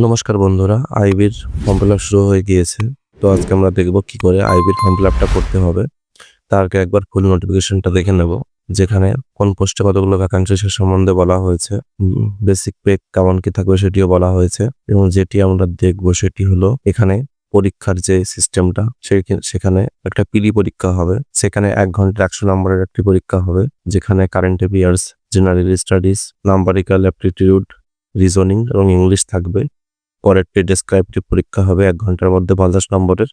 নমস্কার বন্ধুরা, আইবির form fill শুরু হয়ে গিয়েছে। তো আজকে আমরা দেখব কি করে আইবির ফর্ম ফিল করতে হবে। তার আগে একবার ফুল নোটিফিকেশনটা দেখে নেব, যেখানে কোন পোস্টে কতগুলো ভ্যাকান্সি সে সম্বন্ধে বলা হয়েছে বেসিক পে কেমন কি থাকবে সেটিও বলা হয়েছে, এবং যেটি আমরা দেখব সেটি হলো এখানে পরীক্ষার যে সিস্টেমটা সেখানে একটা পিডি পরীক্ষা হবে। সেখানে এক ঘণ্টা একশো নম্বরের একটি পরীক্ষা হবে, যেখানে current affairs general studies numerical aptitude reasoning এবং ইংলিশ থাকবে। পরের ডেসক্রাইবটিভ পরীক্ষা হবে, এক ঘণ্টার মধ্যে পঞ্চাশ নম্বরের।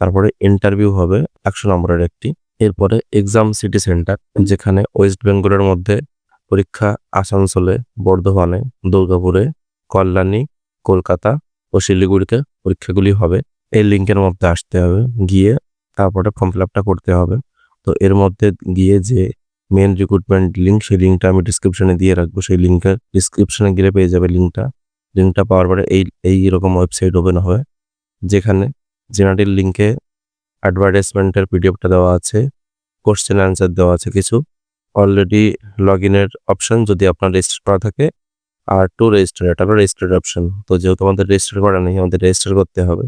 তারপরে ইন্টারভিউ হবে, একশো নম্বরের একটি। এরপরে এক্সাম সিটি সেন্টার যেখানে ওয়েস্ট বেঙ্গলের মধ্যে পরীক্ষা আসানসোলে, বর্ধমানে, দুর্গাপুরে, কল্যাণী, কলকাতা ও শিলিগুড়িতে পরীক্ষাগুলি হবে। এই লিঙ্কের মধ্যে আসতে হবে। গিয়ে তারপরে ফর্ম ফিল আপটা করতে হবে। তো এর মধ্যে গিয়ে যে মেন রিক্রুটমেন্ট লিঙ্ক সেই লিঙ্কটা আমি ডিসক্রিপশনে দিয়ে রাখব। সেই লিঙ্কের ডিসক্রিপশনে গেলে পেয়ে যাবে লিঙ্কটা লিঙ্কটা পাওয়ার পরে এই এই রকম ওয়েবসাইট ওপেন হবে, যেখানে জেনারেল লিঙ্কে অ্যাডভার্টাইজমেন্টের পিডিএফটা দেওয়া আছে কোশ্চেন অ্যান্সার দেওয়া আছে কিছু। অলরেডি লগ ইনের অপশন যদি আপনার রেজিস্টার করা থাকে, আর টু রেজিস্টার এটা হলো রেজিস্টার্ড অপশন তো যেহেতু আমাদের রেজিস্টার করা নেই, আমাদের রেজিস্টার করতে হবে,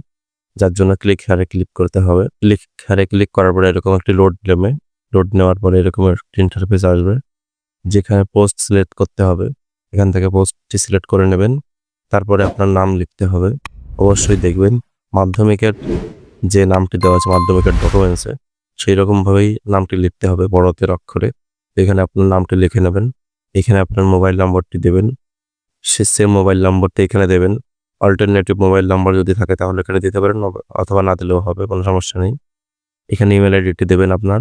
যার জন্য ক্লিক হারে ক্লিক করতে হবে। ক্লিক হারে ক্লিক করার পরে এরকম একটি লোড নেবে লোড নেওয়ার পরে এরকম একটি ইন্টারফেস আসবে, যেখানে পোস্ট সিলেক্ট করতে হবে। এখান থেকে পোস্টটি সিলেক্ট করে নেবেন। তারপরে আপনার নাম লিখতে হবে। অবশ্যই দেখবেন মাধ্যমিকের যে নামটি দেওয়া আছে, মাধ্যমিকের ডকুমেন্টসে সেই রকমভাবেই নামটি লিখতে হবে বড়তের অক্ষরে। এখানে আপনার নামটি লিখে নেবেন। এখানে আপনার মোবাইল নম্বরটি দেবেন। সে সেম মোবাইল নম্বরটা এখানে দেবেন। অল্টারনেটিভ মোবাইল নাম্বার যদি থাকে, তাহলে এখানে দিতে পারেন, অথবা না দিলেও হবে, কোনো সমস্যা নেই। এখানে ইমেল আইডিটি দেবেন আপনার।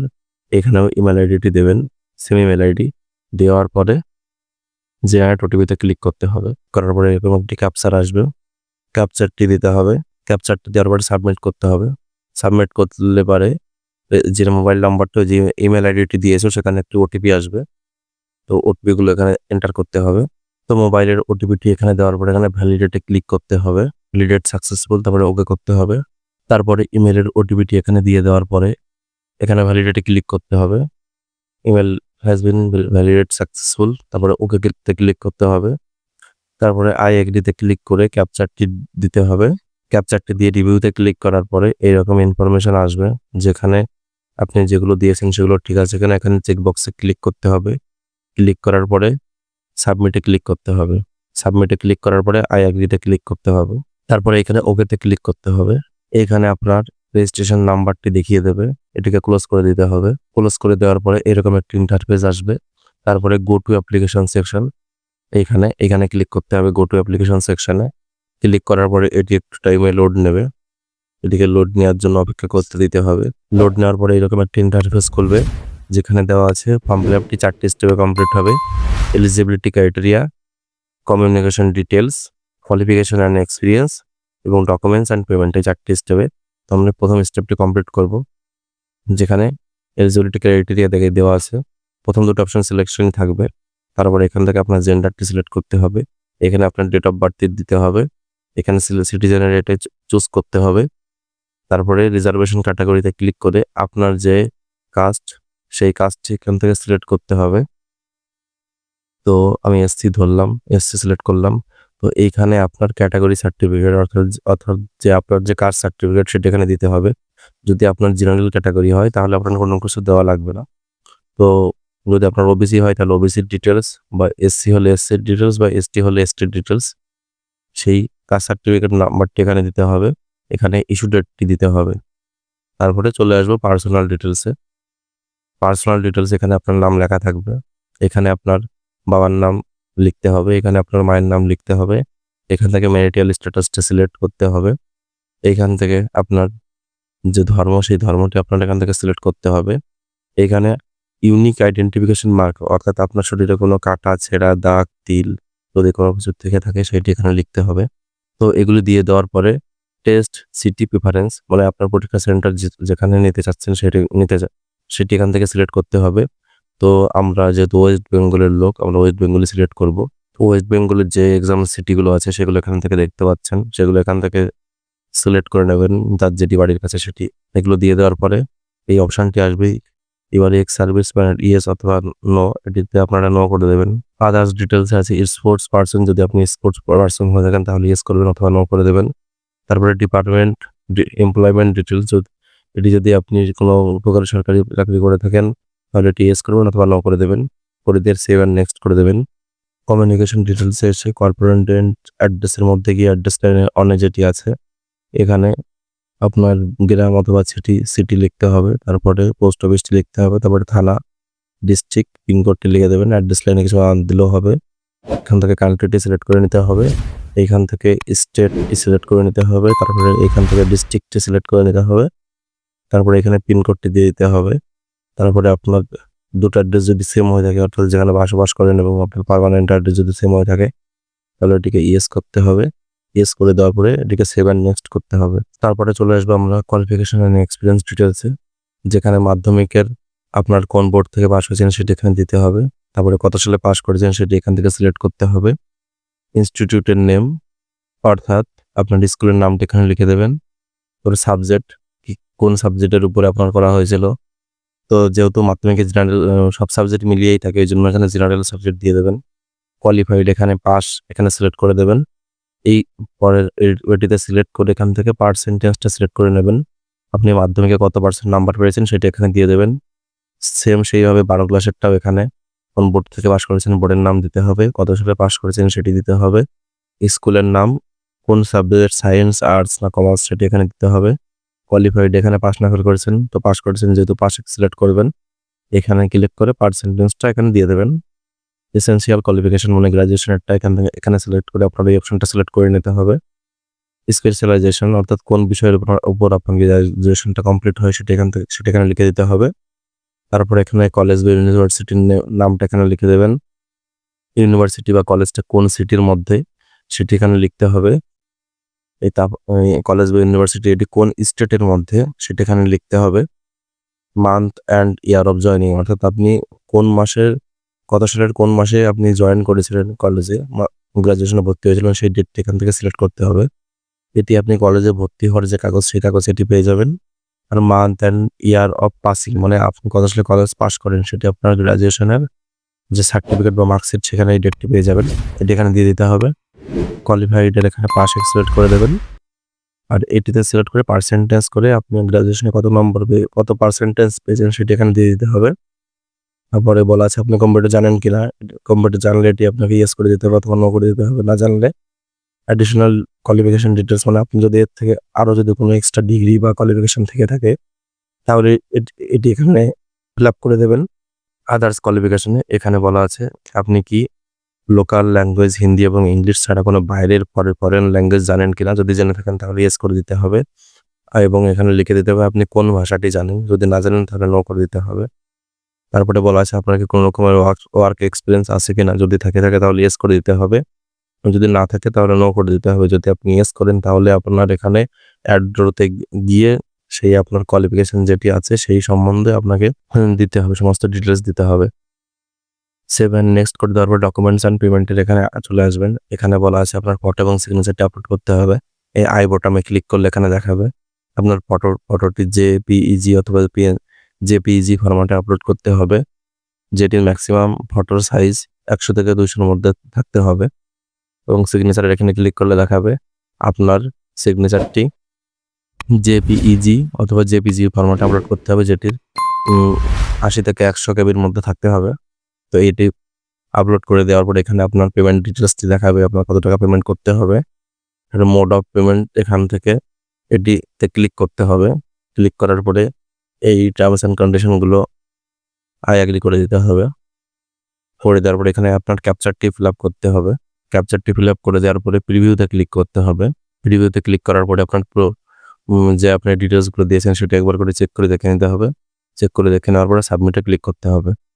এখানেও ইমেল আইডিটি দেবেন। সেম ইমেল আইডি দেওয়ার পরে জেনারেট ওটিপিতে ক্লিক করতে হবে। করার পরে এরকম একটি ক্যাপচার আসবে। ক্যাপচারটি দিতে হবে। ক্যাপচারটি দেওয়ার পরে সাবমিট করতে হবে। সাবমিট করলে পারে যে মোবাইল নাম্বারটা যে ইমেল আইডিটি দিয়েছ, সেখানে একটি ওটিপি আসবে। তো ওটিপিগুলো এখানে এন্টার করতে হবে। তো মোবাইলের ওটিপিটি এখানে দেওয়ার পরে এখানে ভ্যালিডেটে ক্লিক করতে হবে। ভ্যালিডেট সাকসেসফুল তারপরে ওকে করতে হবে। তারপরে ইমেলের ওটিপিটি এখানে দিয়ে দেওয়ার পরে এখানে ভ্যালিডেটে ক্লিক করতে হবে। Email has been validate successful তারপরে ওকে তে ক্লিক করতে হবে। তারপরে আই এগ্রিতে ক্লিক করে ক্যাপচারটি দিতে হবে। ক্যাপচারটি দিয়ে রিভিউতে ক্লিক করার পরে এইরকম ইনফরমেশন আসবে, যেখানে আপনি যেগুলো দিয়েছেন সেগুলো ঠিক আছে কিনা, এখানে চেকবক্সে ক্লিক করতে হবে। ক্লিক করার পরে সাবমিটে ক্লিক করতে হবে। সাবমিটে ক্লিক করার পরে আই এগ্রিতে ক্লিক করতে হবে। তারপরে এখানে ওকেতে ক্লিক করতে হবে। এখানে আপনার রেজিস্ট্রেশন নাম্বারটি দেখিয়ে দেবে। এটিকে ক্লোজ করে দিতে হবে। ক্লোজ করে দেওয়ার পরে এরকম একটি ইন্টারফেস আসবে। তারপরে গো টু অ্যাপ্লিকেশন সেকশন এইখানে এখানে ক্লিক করতে হবে গো টু অ্যাপ্লিকেশন সেকশনে ক্লিক করার পরে এটি একটু টাইমে লোড নেবে। এটিকে লোড নেওয়ার জন্য অপেক্ষা করতে দিতে হবে। লোড নেওয়ার পরে এরকম একটা ইন্টারফেস খুলবে, যেখানে দেওয়া আছে ফর্ম ফিল আপটি চারটি স্টেপে কমপ্লিট হবে। Eligibility criteria communication details qualification and experience এবং ডকুমেন্টস অ্যান্ড পেমেন্ট এই চারটি স্টেপে তো আমরা প্রথম স্টেপটি কমপ্লিট করব, যেখানে এলিজিবিলিটি ক্রাইটেরিয়া দেখে দেওয়া আছে। প্রথম দুটো অপশন সিলেকশন থাকবে, তারপরে এখান থেকে আপনার জেন্ডারটি সিলেক্ট করতে হবে। এখানে আপনার ডেট অফ বার্থ দিতে হবে, এখানে সিটিজেনের রেটে চুজ করতে হবে। তারপরে রিজার্ভেশন ক্যাটাগরিতে ক্লিক করে আপনার যে কাস্ট সেই কাস্টটি এখান থেকে সিলেক্ট করতে হবে। তো আমি এসসি ধরলাম এসসি সিলেক্ট করলাম। তো এইখানে আপনার ক্যাটাগরি সার্টিফিকেট অর্থাৎ অর্থাৎ যে আপনার যে কাস্ট সার্টিফিকেট সেটা এখানে দিতে হবে। যদি আপনার জেনারেল ক্যাটাগরি হয়, তাহলে আপনার কোনো কিছু দেওয়া লাগবে না। তো যদি আপনার ওবিসি হয়, তাহলে ওবিসির ডিটেলস বা এসসি হলে এসসির ডিটেলস বা এসটি হলে এসটির ডিটেলস সেই কাস্ট সার্টিফিকেট নাম্বারটি এখানে দিতে হবে। এখানে ইস্যু ডেটটি দিতে হবে। তারপরে চলে আসব পার্সোনাল ডিটেলসে পার্সোনাল ডিটেলস এখানে আপনার নাম লেখা থাকবে। এখানে আপনার বাবার নাম লিখতে হবে, এখানে আপনার মায়ের নাম লিখতে হবে, এখান থেকে ম্যারিটাল স্ট্যাটাসটা সিলেক্ট করতে হবে এইখান থেকে আপনার যে ধর্ম, সেই ধর্মটি আপনার এখান থেকে সিলেক্ট করতে হবে, এখানে ইউনিক আইডেন্টিফিকেশন মার্ক অর্থাৎ আপনার শরীরে কোনো কাটা, ছেঁড়া, দাগ, তিল যদি কোনো কিছু থেকে থাকে, সেটি এখানে লিখতে হবে, তো এগুলি দিয়ে দেওয়ার পরে টেস্ট সিটি প্রিফারেন্স মানে আপনার পরীক্ষা সেন্টার যেখানে নিতে চাচ্ছেন সেটি, নিতে সেটি এখান থেকে সিলেক্ট করতে হবে তো আমরা যেহেতু ওয়েস্ট বেঙ্গলের লোক, আমরা ওয়েস্ট বেঙ্গলি সিলেক্ট করব। ওয়েস্ট বেঙ্গলের যে এক্সাম সিটিগুলো আছে, সেগুলো এখান থেকে দেখতে পাচ্ছেন। সেগুলো এখান থেকে সিলেক্ট করে নেবেন। তার যেটি বাড়ির কাছে সেটি। এগুলো দিয়ে দেওয়ার পরে এই অপশানটি আসবে। এবার এক্স সার্ভিস ম্যান ইয়েস অথবা নো এটিতে আপনারা নো করে দেবেন। আদার্স ডিটেলস আছে। স্পোর্টস পার্সন যদি আপনি স্পোর্টস পার্সন হয়ে থাকেন, তাহলে ইয়েস করবেন অথবা নো করে দেবেন। তারপরে ডিপার্টমেন্ট এমপ্লয়মেন্ট ডিটেলস এটি যদি আপনি কোনো প্রকার সরকারি চাকরি করে থাকেন তাহলে এটি করবেন অথবা ন করে দেবেন। করে দিয়ে সেভ অ্যান্ড নেক্সট করে দেবেন। কমিউনিকেশন ডিটেলসে এসে কর্পোরেট অ্যাড্রেসের মধ্যে গিয়ে অ্যাড্রেস লাইনে অনে যেটি আছে, এখানে আপনার গ্রাম অথবা সিটি সিটি লিখতে হবে। তারপরে পোস্ট অফিসটি লিখতে হবে। তারপরে থানা ডিস্ট্রিক্ট পিনকোডটি লিখে দেবেন। অ্যাড্রেস লাইনে কিছু দিলেও হবে। এখান থেকে কান্ট্রিটি সিলেক্ট করে নিতে হবে। এইখান থেকে স্টেটটি সিলেক্ট করে নিতে হবে। তারপরে এখান থেকে ডিস্ট্রিক্টটি সিলেক্ট করে নিতে হবে। তারপরে এখানে পিনকোডটি দিয়ে দিতে হবে। তারপরে আপনার দুটো অ্যাড্রেস যদি সেম হয়ে থাকে, অর্থাৎ যেখানে বসবাস করেন এবং আপনার পারমানেন্ট অ্যাড্রেস যদি সেম হয়ে থাকে, তাহলে এটিকে ইয়েস করতে হবে। ইয়েস করে দেওয়ার পরে এটিকে সেভ অ্যান্ড নেক্সট করতে হবে। তারপরে চলে আসব আমরা কোয়ালিফিকেশন অ্যান্ড এক্সপিরিয়েন্স ডিটেলসে যেখানে মাধ্যমিকের আপনার কোন বোর্ড থেকে পাস হয়েছেন সেটি এখানে দিতে হবে। তারপরে কত সালে পাস করেছেন সেটি এখান থেকে সিলেক্ট করতে হবে। ইনস্টিটিউটের নেম অর্থাৎ আপনার স্কুলের নামটি এখানে লিখে দেবেন। তারপরে সাবজেক্ট কোন সাবজেক্টের উপরে আপনার করা হয়েছিল? তো যেহেতু মাধ্যমিকে জেনারেল সব সাবজেক্ট মিলিয়েই থাকে ওই জন্য এখানে জেনারেল সাবজেক্ট দিয়ে দেবেন। কোয়ালিফাইড এখানে পাস এখানে সিলেক্ট করে দেবেন। এই পরের ওইটিতে সিলেক্ট করে এখান থেকে পার্সেন্টেজটা সিলেক্ট করে নেবেন। আপনি মাধ্যমিকে কত পার্সেন্ট নাম্বার পেয়েছেন সেটা এখানে দিয়ে দেবেন। সেম সেইভাবে বারো ক্লাসেরটাও এখানে কোন বোর্ড থেকে পাস করেছেন বোর্ডের নাম দিতে হবে, কত সালে পাস করেছেন সেটি দিতে হবে। স্কুলের নাম, কোন সাবজেক্ট সায়েন্স আর্টস না কমার্স সেটি এখানে দিতে হবে। কোয়ালিফাইড এখানে পাস না করে করেছেন, তো পাস করেছেন যেহেতু পাশে সিলেক্ট করবেন, এখানে ক্লিক করে পার্সেন্টেজটা এখানে দিয়ে দেবেন। এসেন্সিয়াল কোয়ালিফিকেশন মানে গ্রাজুয়েশনেরটা এখান থেকে, এখানে সিলেক্ট করে আপনার এই অপশনটা সিলেক্ট করে নিতে হবে। স্পেশালাইজেশন অর্থাৎ কোন বিষয়ের উপর- আপনার গ্রাজুয়েশনটা কমপ্লিট হয় সেটা এখান থেকে, সেটা এখানে লিখে দিতে হবে। তারপর এখানে কলেজ বা ইউনিভার্সিটির নামটা এখানে লিখে দেবেন। ইউনিভার্সিটি বা কলেজটা কোন সিটির মধ্যে, সেটি এখানে লিখতে হবে। এই তাপ কলেজ বা ইউনিভার্সিটি এটি কোন স্টেটের মধ্যে সেটা এখানে লিখতে হবে? Month and year of joining অর্থাৎ আপনি কোন মাসের কত সালের কোন মাসে আপনি জয়েন করেছিলেন কলেজে গ্রাজুয়েশনে ভর্তি হয়েছিলেন সেই ডেটটা এখান থেকে সিলেক্ট করতে হবে। এটি আপনি কলেজে ভর্তি হওয়ার যে কাগজ, সেই কাগজ এটি পেয়ে যাবেন। আর month and year of passing মানে আপনি কত সালে কলেজ পাস করেন, সেটি আপনার গ্রাজুয়েশনের যে সার্টিফিকেট বা মার্কশিট সেখানে এই ডেটটি পেয়ে যাবেন। এটি এখানে দিয়ে দিতে হবে। কোয়ালিফাইডের এখানে পাস সিলেক্ট করে দেবেন। আর এটিতে সিলেক্ট করে পার্সেন্টেজ করে আপনি গ্রাজুয়েশনে কত নম্বর কত পার্সেন্টেজ পেয়েছেন সেটি এখানে দিয়ে দিতে হবে। তারপরে বলা আছে, আপনি কম্পিউটার জানেন কি না? কম্পিউটার জানলে এটি আপনাকে ইয়েস করে দিতে হবে অথবা নো করে দিতে হবে। না জানলে অ্যাডিশনাল কোয়ালিফিকেশন ডিটেলস মানে আপনি যদি এর থেকে আরও যদি কোনো এক্সট্রা ডিগ্রি বা কোয়ালিফিকেশন থেকে থাকে, তাহলে এটি- এটি এখানে ফিল আপ করে দেবেন। আদার্স কোয়ালিফিকেশনে এখানে বলা আছে, আপনি কি লোকাল ল্যাঙ্গুয়েজ হিন্দি এবং ইংলিশ ছাড়া কোনো বাইরের পরে ফরেন ল্যাঙ্গুয়েজ জানেন কিনা, যদি জেনে থাকেন তাহলে ইয়েস করে দিতে হবে। এবং এখানে লিখে দিতে হবে আপনি কোন ভাষাটি জানেন, যদি না জানেন তাহলে নো করে দিতে হবে। তারপরে বলা আছে আপনাকে কোনো রকমের ওয়ার্ক ওয়ার্ক এক্সপিরিয়েন্স আছে কিনা, যদি থাকে থাকে তাহলে ইয়েস করে দিতে হবে। যদি না থাকে তাহলে নো করে দিতে হবে। যদি আপনি ইয়েস করেন তাহলে আপনার এখানে অ্যাড্রোতে গিয়ে সেই আপনার কোয়ালিফিকেশন যেটি আছে, সেই সম্বন্ধে আপনাকে দিতে হবে, সমস্ত ডিটেলস দিতে হবে। সেভেন নেক্সট করে দেওয়ার পর ডকুমেন্টস অ্যান্ড পেমেন্টের এখানে চলে আসবেন। এখানে বলা আছে আপনার ফটো এবং সিগনেচারটি আপলোড করতে হবে। এই আই বোটামে ক্লিক করলে এখানে দেখাবে আপনার ফটো ফটোটি জে পিইজি অথবা P N J P E G ফরম্যাটে আপলোড করতে হবে। যেটির ম্যাক্সিমাম ফটোর সাইজ একশো থেকে দুইশোর মধ্যে থাকতে হবে এবং সিগনেচারের এখানে ক্লিক করলে দেখাবে আপনার সিগনেচারটি জেপিইজি অথবা জেপিজি ফরম্যাটে আপলোড করতে হবে, যেটির আশি থেকে একশো কেবির মধ্যে থাকতে হবে। তো এটি আপলোড করে দেওয়ার পর এখানে আপনার পেমেন্ট ডিটেলসটি দেখাবে, আপনার কত টাকা পেমেন্ট করতে হবে। এটা মোড অফ পেমেন্ট এখান থেকে এটিতে ক্লিক করতে হবে। ক্লিক করার পরে এই টার্মস অ্যান্ড কন্ডিশনগুলো আই অ্যাগ্রি করে দিতে হবে। করে দেওয়ার পরে এখানে আপনার ক্যাপচারটি ফিল আপ করতে হবে। ক্যাপচারটি ফিল আপ করে দেওয়ার পরে প্রিভিউতে ক্লিক করতে হবে। প্রিভিউতে ক্লিক করার পরে আপনার পুরো যে আপনি ডিটেলসগুলো দিয়েছেন সেটা একবার করে চেক করে দেখে নিতে হবে। চেক করে দেখে নেওয়ার পরে সাবমিটে ক্লিক করতে হবে।